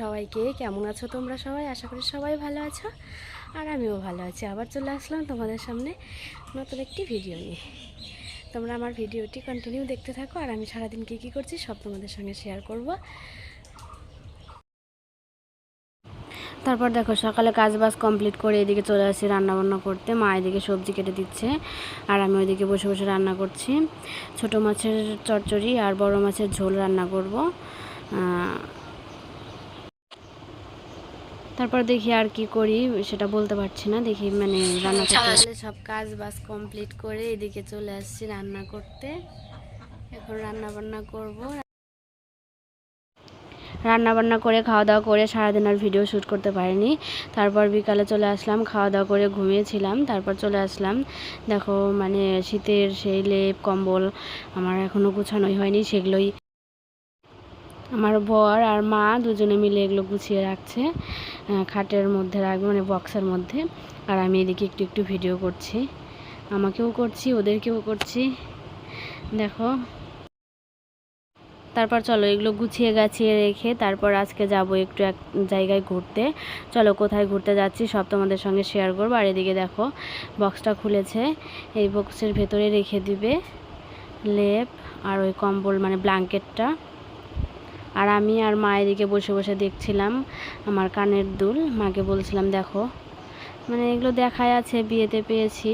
সবাইকে। কেমন আছো তোমরা সবাই? আশা করি সবাই ভালো আছো। আর আমিও ভালো আছি। আবার চলে আসলাম তোমাদের সামনে নতুন একটি ভিডিও নিয়ে। তোমরা আমার ভিডিওটি কন্টিনিউ দেখতে থাকো, আর আমি সারাদিন কী কী করছি সব তোমাদের সঙ্গে শেয়ার করব। তারপর দেখো, সকালে কাজ বাজ কমপ্লিট করে এদিকে চলে আসি রান্না বান্না করতে। মা এদিকে সবজি কেটে দিচ্ছে, আর আমি ওইদিকে বসে বসে রান্না করছি। ছোট মাছের চচ্চড়ি আর বড় মাছের ঝোল রান্না করব। তারপর দেখি আর কি করি সেটা বলতে পারছি না দেখি মানে রান্না করতে সব কাজ বাজ কমপ্লিট করে এদিকে চলে আসছি রান্না করতে। এখন রান্না বান্না করব। রান্না বান্না করে খাওয়া দাওয়া করে সারাদিন আর ভিডিও শ্যুট করতে পারিনি। তারপর বিকালে চলে আসলাম খাওয়া দাওয়া করে ঘুমিয়েছিলাম তারপর চলে আসলাম। দেখো মানে শীতের সেই লেপ কম্বল আমার এখনও গুছানোই হয়নি সেগুলোই আমার বর আর মা দুজনে মিলে এগুলো গুছিয়ে রাখছে। খাটের মধ্যে রাখবে মানে বক্সের মধ্যে। আর আমি এদিকে একটু একটু ভিডিও করছি। আমাকেও করছি, ওদেরকেও করছি। দেখো। তারপর চলো এগুলো গুছিয়ে গাছিয়ে রেখে তারপর আজকে যাব একটু এক জায়গায় ঘুরতে। চলো কোথায় ঘুরতে যাচ্ছি সব তোমাদের সঙ্গে শেয়ার করব। আর এদিকে দেখো, বক্সটা খুলেছে, এই বক্সের ভেতরে রেখে দিবে লেপ আর ওই কম্বল মানে ব্ল্যাঙ্কেটটা আর আমি আর মা এদিকে বসে বসে দেখছিলাম আমার কানের দুল। মাকে বলছিলাম, দেখো মানে এগুলো দেখাই আছে, বিয়েতে পেয়েছি।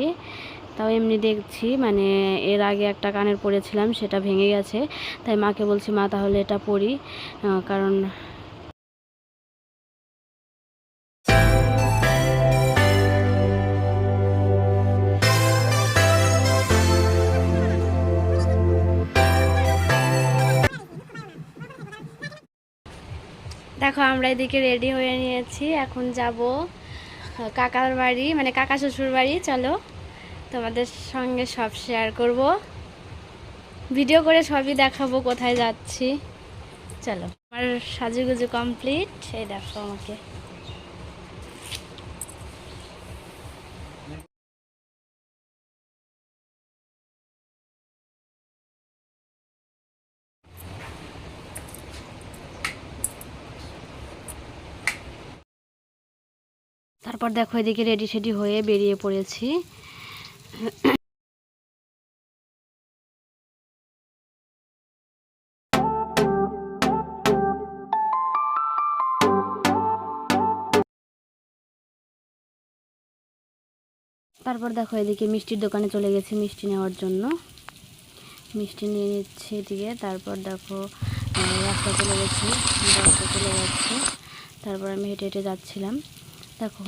তাও এমনি দেখছি মানে এর আগে একটা কানের পরেছিলাম, সেটা ভেঙে গেছে। তাই মাকে বলছি, মা, তাহলে এটা পরি কারণ দেখো, আমরা এদিকে রেডি হয়ে নিয়েছি। এখন যাব কাকার বাড়ি মানে কাকা শ্বশুর বাড়ি। চলো, তোমাদের সঙ্গে সব শেয়ার করব। ভিডিও করে সবই দেখাবো কোথায় যাচ্ছি। চলো, আমার সাজুগুজু কমপ্লিট এই দেখো আমাকে। তারপর দেখো এদিকে রেডি সেডি হয়ে বেরিয়ে পড়েছি। তারপর দেখো এদিকে মিষ্টির দোকানে চলে গেছি মিষ্টি নেওয়ার জন্য। মিষ্টি নিয়ে নিচ্ছি এদিকে, তারপর দেখো রাস্তা চলে গেছি রাস্তা চলে যাচ্ছে তারপর আমি হেঁটে হেঁটে যাচ্ছিলাম। দেখো,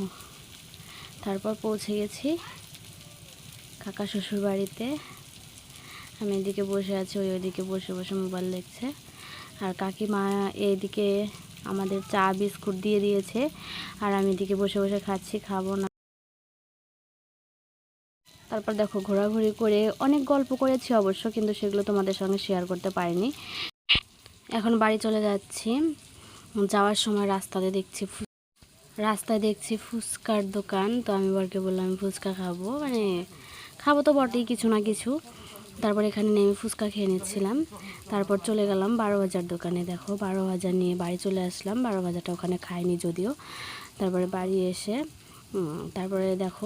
তারপর পৌঁছে গেছি কাকা শ্বশুর বাড়িতে। আমি এদিকে বসে আছি, ওই ওইদিকে বসে বসে মোবাইল দেখছে। আর কাকিমা এইদিকে আমাদের চা, বিস্কুট দিয়ে দিয়েছে। আর আমি এদিকে বসে বসে খাচ্ছি, খাব না। তারপর দেখো, ঘোরাঘুরি করে অনেক গল্প করেছি অবশ্য, কিন্তু সেগুলো তোমাদের সঙ্গে শেয়ার করতে পারিনি। এখন বাড়ি চলে যাচ্ছি। যাওয়ার সময় রাস্তাতে দেখছি রাস্তায় দেখছি ফুচকার দোকান, তো আমি বরকে বললাম ফুচকা খাব। মানে খাব তো বটেই, কিছু না কিছু। তারপর এখানে নেমে ফুচকা খেয়ে নিচ্ছিলাম। তারপর চলে গেলাম বারো হাজার দোকানে। দেখো, বারো হাজার নিয়ে বাড়ি চলে আসলাম। বারো বাজারটা ওখানে খাইনি যদিও। তারপরে বাড়ি এসে তারপরে দেখো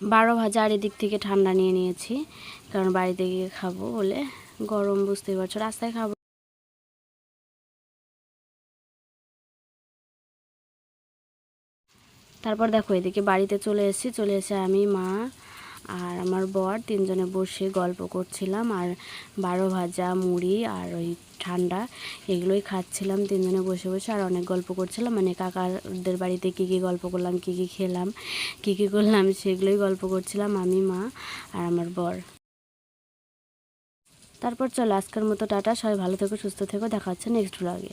বারো ভাজা আর এদিক থেকে ঠান্ডা নিয়ে নিয়েছি। কারণ বাড়িতে গিয়ে খাব বলে গরম বুঝতেই পারছ, রাস্তায় খাব। তারপর দেখো এদিকে বাড়িতে চলে এসেছি, চলে এসে আমি, মা আর আমার বর, তিনজনে বসে গল্প করছিলাম আর বারো ভাজা মুড়ি আর ওই ঠান্ডা এগুলোই খাচ্ছিলাম। তিনজনে বসে বসে আর অনেক গল্প করছিলাম। মানে কাকাদের বাড়িতে কী কী গল্প করলাম, কী কী খেলাম, কী কী করলাম, সেগুলোই গল্প করছিলাম আমি, মা আর আমার বর। তারপর চলো আজকের মতো টাটা। সবাই ভালো থেকো, সুস্থ থেকো। দেখা হচ্ছে নেক্সট ব্লগে